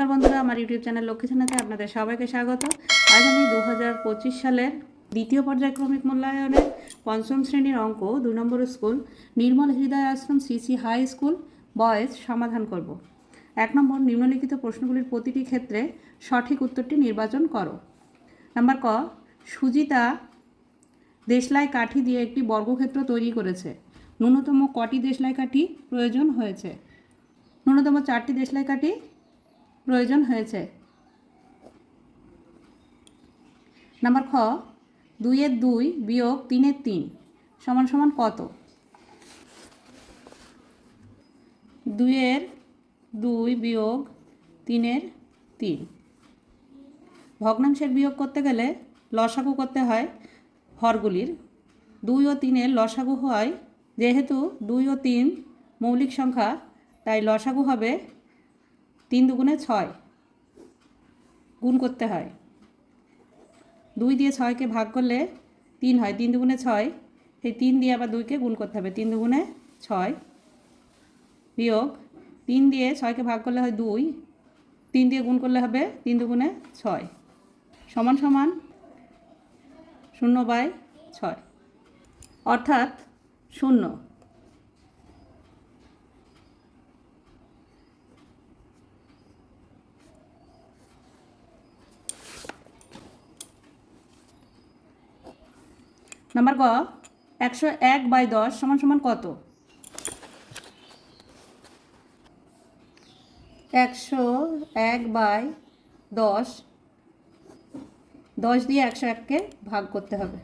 নমস্কার বন্ধুরা, আমার ইউটিউব চ্যানেল লক্ষ্মী চ্যানেলে আপনাদের সবাইকে স্বাগত। আজ আমি দু হাজার পঁচিশ সালের দ্বিতীয় পর্যায়ক্রমিক মূল্যায়নের পঞ্চম শ্রেণির অঙ্ক দুই নম্বর school, Nirmal Hriday Ashram CC high school boys সমাধান করব। এক নম্বর, নিম্নলিখিত প্রশ্নগুলির প্রতিটি ক্ষেত্রে সঠিক উত্তরটি নির্বাচন করো। নাম্বার ক, সুজিতা দেশলাই কাঠি দিয়ে একটি বর্গক্ষেত্র তৈরি করেছে। ন্যূনতম কটি দেশলাই কাঠি প্রয়োজন হয়েছে? ন্যূনতম চারটি দেশলাই কাঠি প্রয়োজন হয়েছে। নাম্বার খ, দুইয়ের দুই বিয়োগ তিনের তিন সমান সমান কত? দুইয়ের দুই বিয়োগ তিনের তিন। ভগ্নাংশের বিয়োগ করতে গেলে লসাগু করতে হয় হরগুলির দুই ও তিনের লসাগু হয়, যেহেতু দুই ও তিন মৌলিক সংখ্যা, তাই লসাগু হবে তিন দুগুণে ছয়। গুণ করতে হয়। দুই দিয়ে ছয়কে ভাগ করলে তিন হয়। তিন দুগুণে ছয়, সেই তিন দিয়ে আবার দুইকে গুণ করতে হবে। তিন দুগুণে ছয় বিয়োগ তিন দিয়ে ছয়কে ভাগ করলে হয় দুই। তিন দিয়ে গুণ করলে হবে তিন দুগুণে ছয়। সমান সমান শূন্য বাই ছয়। অর্থাৎ শূন্য। নাম্বার ক একশো এক বাই দশ সমান সমান কত? একশো এক বাই দশ দশ দিয়ে একশো এককে ভাগ করতে হবে।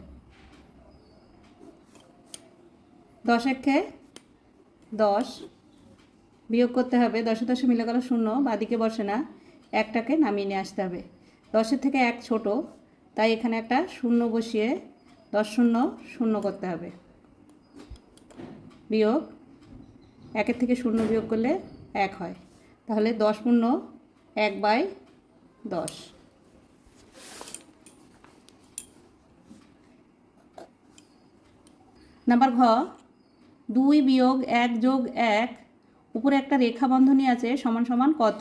দশ এককে দশ বিয়োগ করতে হবে, দশে দশে মিলে গেল শূন্য, বাদিকে বসে না, একটাকে নামিয়ে নিয়ে আসতে হবে। দশের থেকে এক ছোট, তাই এখানে একটা শূন্য বসিয়ে দশ শূন্য শূন্য করতে হবে। বিয়োগ একের থেকে শূন্য বিয়োগ করলে এক হয়। তাহলে দশ পূর্ণ এক বাই দশ। নাম্বার ঘ, দুই বিয়োগ এক যোগ এক, উপরে একটা রেখা বন্ধনী আছে, সমান সমান কত?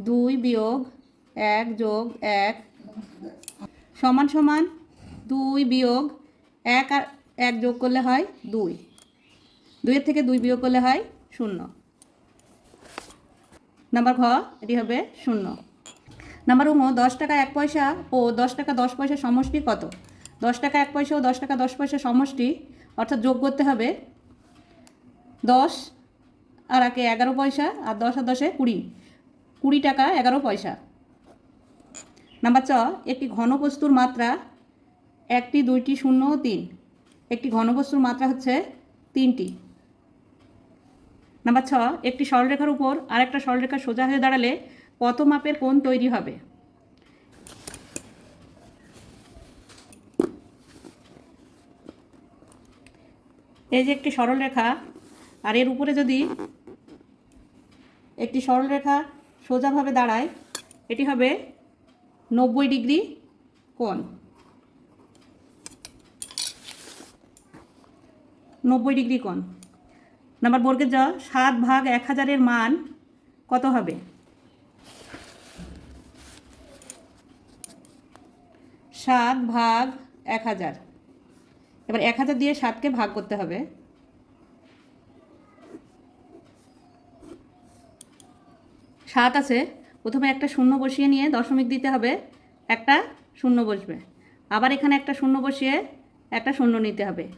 দুই বিয়োগ এক যোগ এক সমান সমান দুই বিয়োগ এক আর এক যোগ করলে হয় দুই। দুইয়ের থেকে দুই বিয়োগ করলে হয় শূন্য। নাম্বার ঘ, এটি হবে শূন্য। নাম্বার উমো, দশ টাকা এক পয়সা ও দশ টাকা দশ পয়সা সমষ্টি কত? দশ টাকা এক পয়সা ও দশ টাকা দশ পয়সা সমষ্টি, অর্থাৎ যোগ করতে হবে দশ আর একে এগারো পয়সা আর দশ আর দশে কুড়ি। কুড়ি টাকা এগারো পয়সা। নাম্বার চ একটি ঘনবস্তুর মাত্রা একটি, দুইটি, শূন্য, তিন। একটি ঘনবস্তুর মাত্রা হচ্ছে তিনটি। নাম্বার ছ, একটি সরলরেখার উপর আরেকটা সরলরেখা সোজা হয়ে দাঁড়ালে কত মাপের কোণ তৈরি হবে। এই যে একটি সরলরেখা, আর এর উপরে যদি একটি সরলরেখা সোজাভাবে দাঁড়ায়, এটি হবে নব্বই ডিগ্রি কোণ? নব্বই ডিগ্রি কোণ। নাম্বার বর্গের জ, সাত ভাগ এক হাজারের মান কত হবে? সাত ভাগ এক হাজার। এবার এক হাজার দিয়ে সাতকে ভাগ করতে হবে। সাত আছে প্রথমে একটা শূন্য বসিয়ে নিয়ে দশমিক দিতে হবে, একটা শূন্য বসবে। আবার এখানে একটা শূন্য বসিয়ে একটা শূন্য নিতে হবে।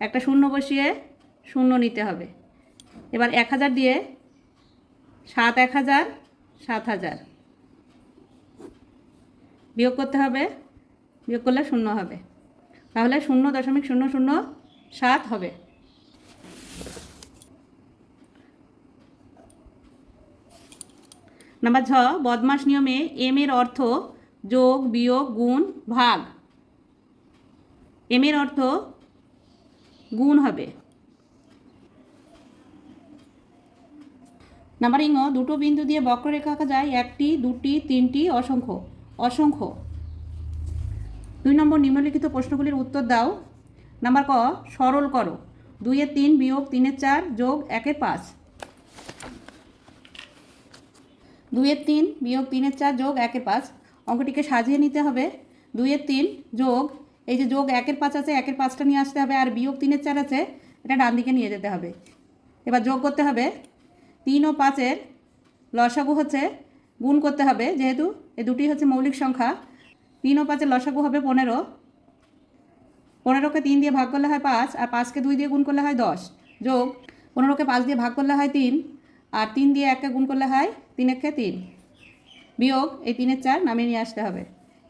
একটা শূন্য বসিয়ে শূন্য নিতে হবে। এবার এক হাজার দিয়ে সাত এক হাজার, সাত হাজার। বিয়োগ করতে হবে, বিয়োগ করলে শূন্য হবে। তাহলে শূন্য দশমিক শূন্য শূন্য সাত হবে। নাম্বার ছ বদমাস নিয়মে এম এর অর্থ যোগ, বিয়োগ, গুণ, ভাগ। এম এর অর্থ গুণ হবে। নাম্বার ইঙ্গ, দুটো বিন্দু দিয়ে বক্ররেখা আঁকা যায়, একটি, দুটি, তিনটি, অসংখ্য। অসংখ্য। দুই নম্বর নিম্নলিখিত প্রশ্নগুলির উত্তর দাও। নাম্বার ক, সরল করো। দুইয়ের তিন, বিয়োগ, তিনের চার, যোগ, একের পাঁচ। দুইয়ের তিন বিয়োগ তিনের চার যোগ একের পাঁচ। অঙ্কটিকে সাজিয়ে নিতে হবে। দুইয়ের তিন যোগ, এই যে যোগ একের পাঁচ আছে, একের পাঁচটা নিয়ে আসতে হবে আর বিয়োগ তিনের চার আছে, এটা ডান দিকে নিয়ে যেতে হবে। এবার যোগ করতে হবে। তিন ও পাঁচের লসাগু হচ্ছে গুণ করতে হবে, যেহেতু এই দুটি হচ্ছে মৌলিক সংখ্যা। তিন ও পাঁচের লসাগু হবে পনেরো। পনেরোকে তিন দিয়ে ভাগ করলে হয় পাঁচ, আর পাঁচকে দুই দিয়ে গুণ করলে হয় দশ। যোগ, পনেরোকে পাঁচ দিয়ে ভাগ করলে হয় তিন। আর তিন দিয়ে এককে গুণ করলে হয় তিন একে তিন। বিয়োগ এই তিনের চার নামিয়ে নিয়ে আসতে হবে।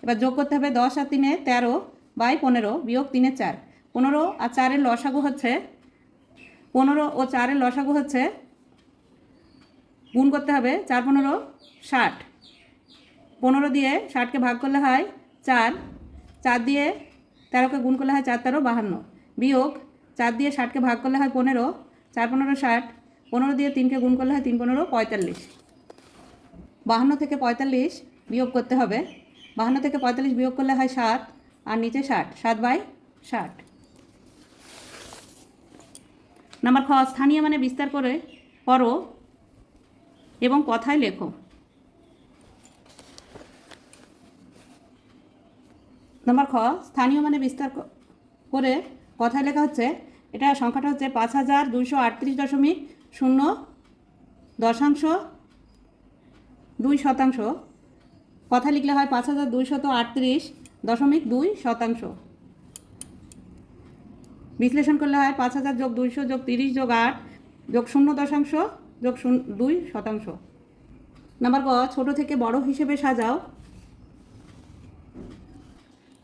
এবার যোগ করতে হবে দশ আর তিনে তেরো বাই পনেরো, বিয়োগ তিনের চার। পনেরো আর চারের লসাগু হচ্ছে, পনেরো ও চারের লসাগু হচ্ছে, গুণ করতে হবে চার পনেরো ষাট। পনেরো দিয়ে ষাটকে ভাগ করলে হয় চার চার দিয়ে তেরোকে গুণ করলে হয় চার তেরো বাহান্ন। বিয়োগ চার দিয়ে ষাটকে ভাগ করলে হয় পনেরো, চার পনেরো ষাট। পনেরো দিয়ে তিনকে গুণ করলে হয় তিন পনেরো, পঁয়তাল্লিশ। বাহান্ন থেকে পঁয়তাল্লিশ বিয়োগ করতে হবে। বাহান্ন থেকে পঁয়তাল্লিশ বিয়োগ করলে হয় সাত, আর নিচে ষাট। সাত বাই ষাট। নাম্বার খ, স্থানীয় মানে বিস্তার করে করো এবং কথায় লেখো। নাম্বার খ, স্থানীয় মানে বিস্তার করে কথায় লেখা হচ্ছে, এটা সংখ্যাটা হচ্ছে পাঁচ হাজার দুশো আটত্রিশ দশমিক শূন্য, দশাংশ, দুই শতাংশ। কথা লিখলে হয় পাঁচ হাজার দুইশত আটত্রিশ দশমিক দুই শতাংশ। বিশ্লেষণ করলে হয় পাঁচ হাজার যোগ দুইশো যোগ তিরিশ যোগ আট যোগ শূন্য দশাংশ যোগ শূন্য দুই শতাংশ। নাম্বার ক, ছোট থেকে বড় হিসেবে সাজাও।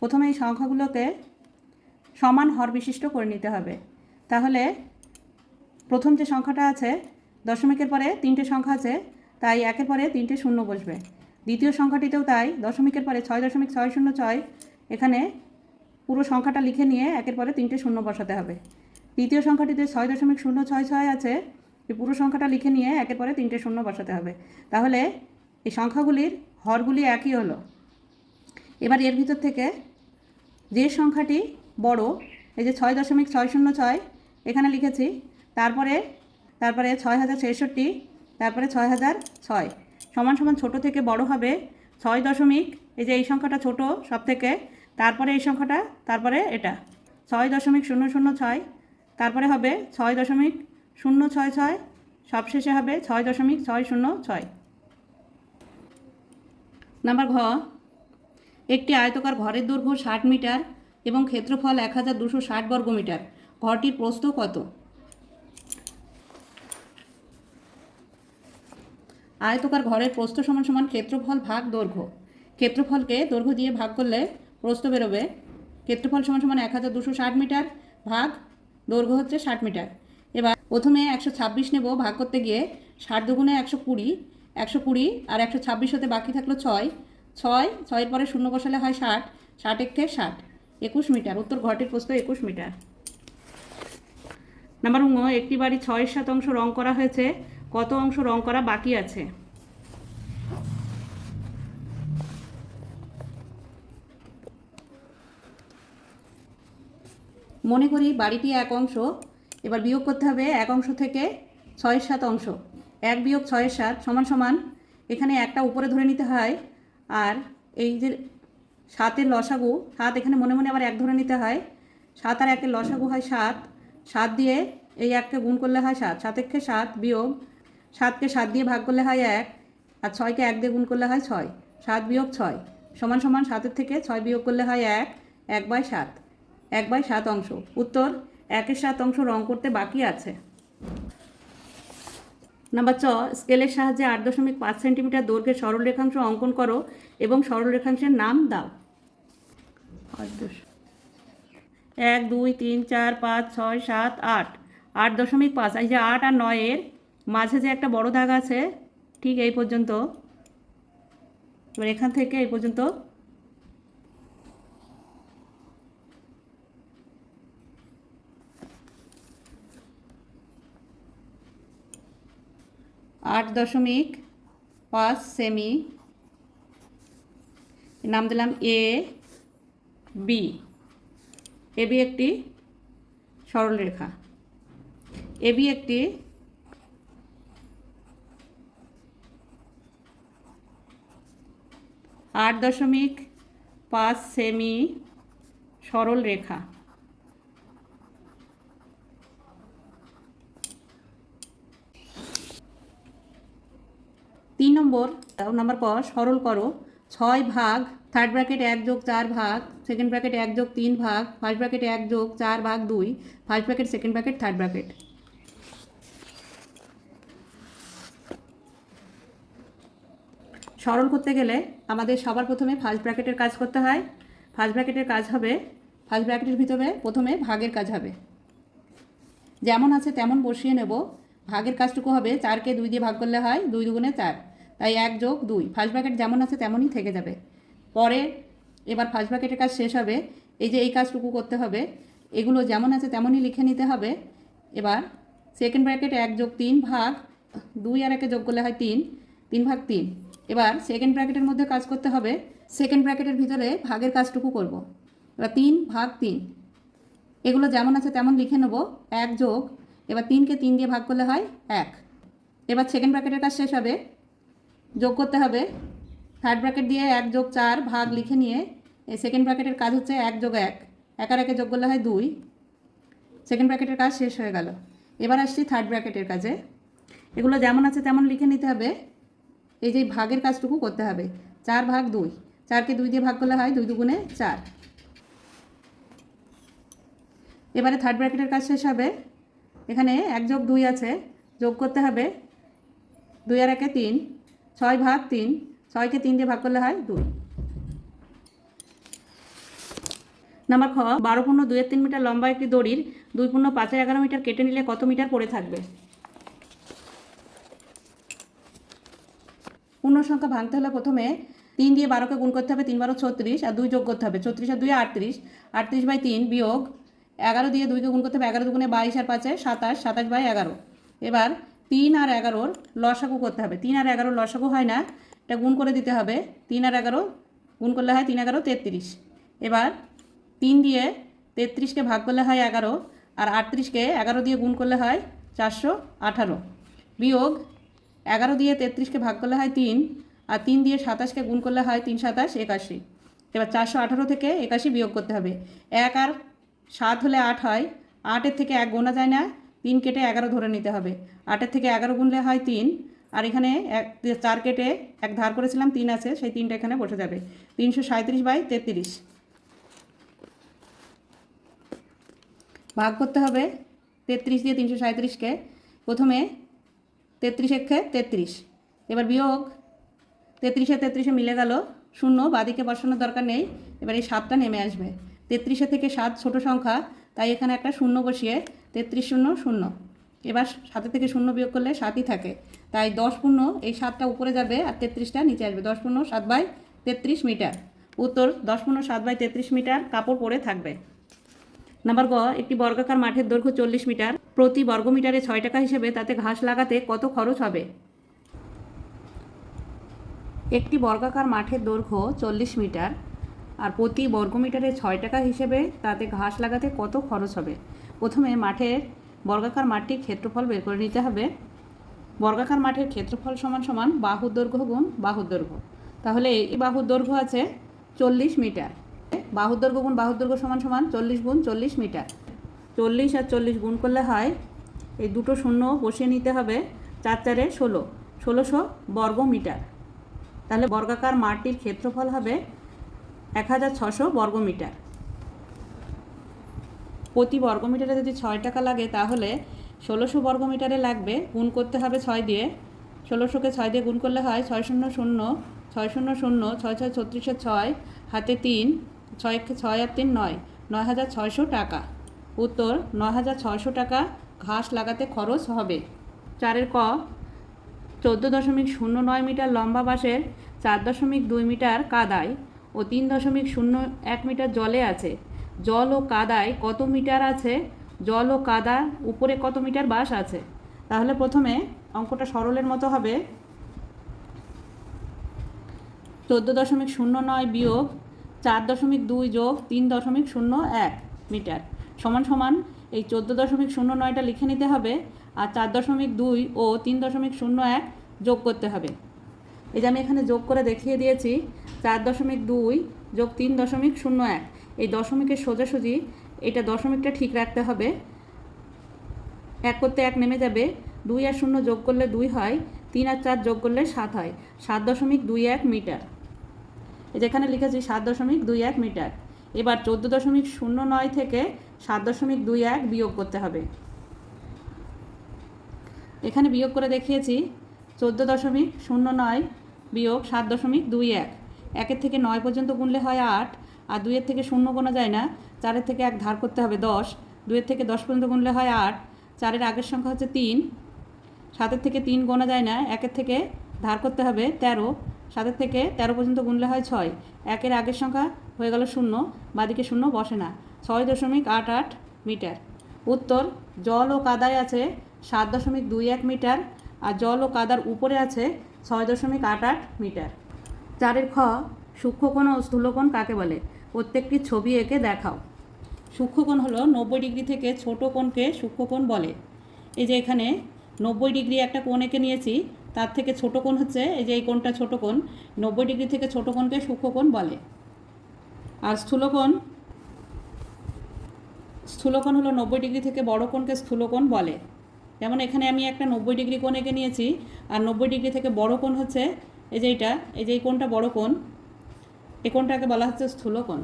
প্রথমে এই সংখ্যাগুলোকে সমান হর বিশিষ্ট করে নিতে হবে। তাহলে প্রথম যে সংখ্যাটা আছে, দশমিকের পরে তিনটে সংখ্যা আছে, তাই একের পরে তিনটে শূন্য বসবে। দ্বিতীয় সংখ্যাটিতেও তাই, দশমিকের পরে ছয় দশমিক ছয় শূন্য ছয়, এখানে পুরো সংখ্যাটা লিখে নিয়ে একের পরে তিনটে শূন্য বসাতে হবে। তৃতীয় সংখ্যাটিতে ছয় দশমিক শূন্য ছয় ছয় আছে, এই পুরো সংখ্যাটা লিখে নিয়ে একের পরে তিনটে শূন্য বসাতে হবে। তাহলে এই সংখ্যাগুলির হরগুলি একই হলো। এবার এর ভিতর থেকে যে সংখ্যাটি বড়, এই যে ছয় দশমিক ছয় শূন্য ছয়, এখানে লিখেছি তারপরে তারপরে ছয় হাজার ছেষট্টি, তারপরে ছয় হাজার ছয়। সমান সমান ছোট থেকে বড় হবে ছয় দশমিক, এই যে এই সংখ্যাটা ছোট সব থেকে, তারপরে এই সংখ্যাটা, তারপরে এটা। ছয় দশমিক শূন্য শূন্য ছয়, তারপরে হবে ছয় দশমিক শূন্য ছয় ছয়, সবশেষে হবে ছয় দশমিক ছয় শূন্য ছয়। নাম্বার ঘ, একটি আয়তকার ঘরের দৈর্ঘ্য ষাট মিটার এবং ক্ষেত্রফল এক হাজার দুশো ষাট বর্গ মিটার ঘরটির প্রস্থ কত? আয়তকার ঘরের প্রস্থ সমান সমান ক্ষেত্রফল ভাগ দৈর্ঘ্য। ক্ষেত্রফলকে দৈর্ঘ্য দিয়ে ভাগ করলে প্রস্থ বেরোবে। ক্ষেত্রফল সমান সমান এক হাজার দুশো ষাট মিটার ভাগ দৈর্ঘ্য হচ্ছে ষাট মিটার। এবার প্রথমে একশো ছাব্বিশ নেব ভাগ করতে গিয়ে ষাট দুগুণে একশো কুড়ি একশো কুড়ি আর একশো ছাব্বিশ হতে বাকি থাকল ছয়। ছয়, ছয়ের পরে শূন্য বসালে হয় ষাট ষাট একে ষাট। একুশ মিটার, উত্তর ঘরটির প্রস্থ একুশ মিটার। নাম্বার উঙ্গ একটি বাড়ি ছয় শতাংশ রং করা হয়েছে। কত অংশ রং করা বাকি আছে? মনে করি বাড়িটি এক অংশ, এবার বিয়োগ করতে হবে এক অংশ থেকে ছয়ের সাত অংশ। এক বিয়োগ ছয়ের সাত সমান সমান, এখানে একটা উপরে ধরে নিতে হয়, আর এই যে সাতের লসাগু, সাত এখানে মনে মনে আবার এক ধরে নিতে হয়। সাত আর একের লসাগু হয় সাত সাত দিয়ে এই এককে গুণ করলে হয় সাত। সাত সাত বিয়োগ সাতকে সাত দিয়ে ভাগ করলে হয় এক, আর ছয়কে এক দিয়ে গুণ করলে হয় ছয়। সাত বিয়োগ ছয়, সমান সমান সাতের থেকে ছয় বিয়োগ করলে হয় এক এক বাই সাত, এক বাই সাত অংশ। উত্তর, একের সাত অংশ রং করতে বাকি আছে। নাম্বার চ স্কেলের সাহায্যে আট দশমিক পাঁচ সেন্টিমিটার দৈর্ঘ্যের সরল রেখাংশ অঙ্কন করো এবং সরল রেখাংশের নাম দাও। এক, দুই, তিন, চার, পাঁচ, ছয়, সাত, আট। আট দশমিক পাঁচ, এই যে আট আর নয়ের মাঝে যে একটা বড় দাগ আছে, ঠিক এই পর্যন্ত। এবার এখান থেকে এই পর্যন্ত। আট দশমিক পাঁচ সেমি। নাম দিলাম এ, বি। এ বি একটি সরলরেখা। এবি একটি আট দশমিক পাঁচ সেমি সরল রেখা। তিন নম্বর নম্বর পর সরল করো। ছয় ভাগ থার্ড ব্র্যাকেট এক যোগ চার ভাগ সেকেন্ড ব্র্যাকেট এক যোগ তিন ভাগ ফার্স্ট ব্র্যাকেট এক যোগ চার ভাগ দুই first bracket second bracket third bracket সরল করতে গেলে আমাদের সবার প্রথমে ফার্স্ট ব্র্যাকেটের কাজ করতে হয়। ফার্স্ট ব্র্যাকেটের কাজ হবে ফার্স্ট ব্র্যাকেটের ভিতরে প্রথমে ভাগের কাজ হবে। যেমন আছে তেমন বসিয়ে নেব। ভাগের কাজটুকু হবে চারকে দুই দিয়ে ভাগ করলে হয় দুই দুগুণে চার। তাই এক যোগ দুই। ফার্স্ট ব্র্যাকেট যেমন আছে তেমনই থেকে যাবে। পরে এবার ফার্স্ট ব্র্যাকেটের কাজ শেষ হবে। এই যে এই কাজটুকু করতে হবে, এগুলো যেমন আছে তেমনই লিখে নিতে হবে। এবার সেকেন্ড ব্র্যাকেট এক যোগ তিন ভাগ, দুই আর একে যোগ করলে হয় তিন। তিন ভাগ তিন। এবার সেকেন্ড ব্র্যাকেটের মধ্যে কাজ করতে হবে। সেকেন্ড ব্র্যাকেটের ভিতরে ভাগের কাজটুকু করব। এবার তিন ভাগ তিন। এগুলো যেমন আছে তেমন লিখে নেব। এক যোগ, এবার তিনকে তিন দিয়ে ভাগ করলে হয় এক। এবার সেকেন্ড ব্র্যাকেটের কাজ শেষ হবে। যোগ করতে হবে। থার্ড ব্র্যাকেট দিয়ে এক যোগ চার ভাগ লিখে নিয়ে, এই সেকেন্ড ব্র্যাকেটের কাজ হচ্ছে এক যোগ এক। এক আর একে যোগ করলে হয় দুই। সেকেন্ড ব্র্যাকেটের কাজ শেষ হয়ে গেল। এবার আসছি থার্ড ব্র্যাকেটের কাজে। এগুলো যেমন আছে তেমন লিখে নিতে হবে। এই যে ভাগের কাজটুকু করতে হবে। চার ভাগ দুই। চারকে দুই দিয়ে ভাগ করলে হয় দুই দুগুণে চার। এবারে থার্ড ব্র্যাকেটের কাজ শেষ হবে। এখানে এক যোগ দুই আছে। যোগ করতে হবে দুই আর একে তিন। ছয় ভাগ তিন। ছয়কে তিন দিয়ে ভাগ করলে হয় দুই। নাম্বার খ, বারো পূর্ণ দুয়ের তিন মিটার লম্বা একটি দড়ির দুই পূর্ণ পাঁচের এগারো মিটার কেটে নিলে কত মিটার পড়ে থাকবে? পূর্ণ সংখ্যা ভাঙতে হলে প্রথমে তিন দিয়ে বারোকে গুণ করতে হবে, তিন বারো ছত্রিশ, আর দুই যোগ করতে হবে। ছত্রিশ আর দুই আটত্রিশ আটত্রিশ বাই তিন বিয়োগ এগারো দিয়ে দুইকে গুণ করতে হবে, এগারো দুগুণে বাইশ আর পাঁচে সাতাশ সাতাশ বাই এগারো। এবার তিন আর এগারোর লসাগু করতে হবে। তিন আর এগারোর লসাগু হয় না, এটা গুণ করে দিতে হবে। তিন আর এগারো গুণ করলে হয় তিন এগারো তেত্রিশ। এবার তিন দিয়ে তেত্রিশকে ভাগ করলে হয় এগারো, আর আটত্রিশকে এগারো দিয়ে গুণ করলে হয় চারশো আঠারো। বিয়োগ এগারো দিয়ে তেত্রিশকে ভাগ করলে হয় তিন, আর তিন দিয়ে সাতাশকে গুণ করলে হয় তিন সাতাশ একাশি। এবার চারশো আঠারো থেকে একাশি বিয়োগ করতে হবে। এক আর সাত হলে আট হয়, আটের থেকে এক গোনা যায় না, তিন কেটে এগারো ধরে নিতে হবে। আটের থেকে এগারো গুনলে হয় তিন, আর এখানে এক চার কেটে এক ধার করেছিলাম, তিন আছে, সেই তিনটা এখানে বসে যাবে। তিনশো সাঁত্রিশ বাই তেত্রিশ। ভাগ করতে হবে তেত্রিশ দিয়ে তিনশো সাঁত্রিশকে প্রথমে তেত্রিশ একে তেত্রিশ। এবার বিয়োগ। তেত্রিশে তেত্রিশে মিলে গেল শূন্য, বাদিকে বসানোর দরকার নেই। এবার এই সাতটা নেমে আসবে। তেত্রিশে থেকে সাত ছোট সংখ্যা, তাই এখানে একটা শূন্য বসিয়ে তেত্রিশ শূন্য শূন্য। এবার সাতের থেকে শূন্য বিয়োগ করলে সাতই থাকে। তাই দশ পূর্ণ, এই সাতটা উপরে যাবে আর তেত্রিশটা নিচে আসবে। দশ পূর্ণ সাত বাই তেত্রিশ মিটার। উত্তর, দশ পূর্ণ সাত বাই তেত্রিশ মিটার কাপড় পরে থাকবে। নাম্বার গ, একটি বর্গাকার মাঠের দৈর্ঘ্য চল্লিশ মিটার, প্রতি বর্গমিটারে ছয় টাকা হিসেবে তাতে ঘাস লাগাতে কত খরচ হবে? একটি বর্গাকার মাঠের দৈর্ঘ্য চল্লিশ মিটার আর প্রতি বর্গমিটারে ছয় টাকা হিসেবে তাতে ঘাস লাগাতে কত খরচ হবে? প্রথমে মাঠের বর্গাকার মাঠটির ক্ষেত্রফল বের করে নিতে হবে। বর্গাকার মাঠের ক্ষেত্রফল সমান সমান বাহুর দৈর্ঘ্য গুণ বাহুর দৈর্ঘ্য। তাহলে এই বাহুর দৈর্ঘ্য আছে চল্লিশ মিটার। বাহুর দৈর্ঘ্য গুণ বাহুর দৈর্ঘ্য সমান সমান চল্লিশ গুণ চল্লিশ মিটার। চল্লিশ আর চল্লিশ গুণ করলে হয়, এই দুটো শূন্য বসিয়ে নিতে হবে চার চারে ষোলো। ষোলোশো বর্গ মিটার। তাহলে বর্গাকার মাঠটির ক্ষেত্রফল হবে এক হাজার ছশো বর্গমিটার প্রতি বর্গমিটারে যদি ছয় টাকা লাগে, তাহলে ষোলোশো বর্গমিটারে লাগবে, গুণ করতে হবে ছয় দিয়ে। ষোলোশোকে ছয় দিয়ে গুণ করলে হয় ছয় শূন্য শূন্য, ছয় শূন্য শূন্য, ছয় ছয় ছত্রিশে ছয়, হাতে তিন ছয় ছয় আর তিন নয় নয় হাজার ছয়শো টাকা। উত্তর, নয় হাজার ছয়শো টাকা ঘাস লাগাতে খরচ হবে। চারের ক, চোদ্দ দশমিক শূন্য নয় মিটার লম্বা বাঁশের, চার দশমিক দুই মিটার কাদায় ও তিন দশমিক শূন্য এক মিটার জলে আছে। জল ও কাদায় কত মিটার আছে? জল ও কাদা উপরে কত মিটার বাস আছে? তাহলে প্রথমে অঙ্কটা সরলের মতো হবে। চোদ্দ দশমিক শূন্য নয় বিয়োগ চার দশমিক দুই যোগ তিন দশমিক শূন্য এক মিটার। সমান সমান এই চোদ্দ দশমিক শূন্য নয়টা লিখে নিতে হবে আর চার দশমিক দুই ও তিন দশমিক শূন্য এক যোগ করতে হবে। এই যে আমি এখানে যোগ করে দেখিয়ে দিয়েছি, চার দশমিক দুই যোগ তিন দশমিক শূন্য এক। এই দশমিকের সোজাসুজি এটা দশমিকটা ঠিক রাখতে হবে। এক করতে এক নেমে যাবে, দুই আর শূন্য যোগ করলে দুই হয়, তিন আর চার যোগ করলে সাত হয়। সাত দশমিক দুই এক মিটার। যেখানে লিখেছি সাত দশমিক দুই এক মিটার। এবার চোদ্দ দশমিক শূন্য নয় থেকে সাত দশমিক দুই এক বিয়োগ করতে হবে। এখানে বিয়োগ করে দেখিয়েছি, চোদ্দ দশমিক শূন্য নয় বিয়োগ সাত দশমিক দুই এক। একের থেকে নয় পর্যন্ত গুনলে হয় আট, আর দুইয়ের থেকে শূন্য গোনা যায় না, চারের থেকে এক ধার করতে হবে দশ, দুইয়ের থেকে দশ পর্যন্ত গুনলে হয় আট, চারের আগের সংখ্যা হচ্ছে তিন, সাতের থেকে তিন গোনা যায় না, একের থেকে ধার করতে হবে তেরো সাতের থেকে তেরো পর্যন্ত গুনলে হয় ছয়। একের আগের সংখ্যা হয়ে গেল শূন্য, বাদিকে শূন্য, বসে না। ছয় দশমিক আট আট মিটার। উত্তর, জল ও কাদায় আছে সাত দশমিক দুই এক মিটার আর জল ও কাদার উপরে আছে ছয় দশমিক আট আট মিটার। চারের খ সূক্ষ্মকোণ ও স্থূলকোণ কাকে বলে? প্রত্যেকটি ছবি এঁকে দেখাও। সূক্ষ্মকোণ হলো নব্বই ডিগ্রি থেকে ছোট কোণকে সূক্ষ্মকোণ বলে। এই যে এখানে নব্বই ডিগ্রি একটা কোণ এঁকে নিয়েছি তার থেকে ছোট কোণ হচ্ছে, এই যে এই কোণটা ছোট কোণ, নব্বই ডিগ্রি থেকে ছোট কোণকে সূক্ষ্মকোণ বলে। আর স্থূলকোণ স্থূলকোণ হলো নব্বই ডিগ্রি থেকে বড় কোণকে স্থূলকোণ বলে। যেমন এখানে আমি একটা নব্বই ডিগ্রি কোণ এঁকে নিয়েছি, আর নব্বই ডিগ্রি থেকে বড় কোণ হচ্ছে, এই যে এইটা, এই যে এই কোণটা বড় কোণ, এই কোণটাকে বলা হচ্ছে স্থূলকোণ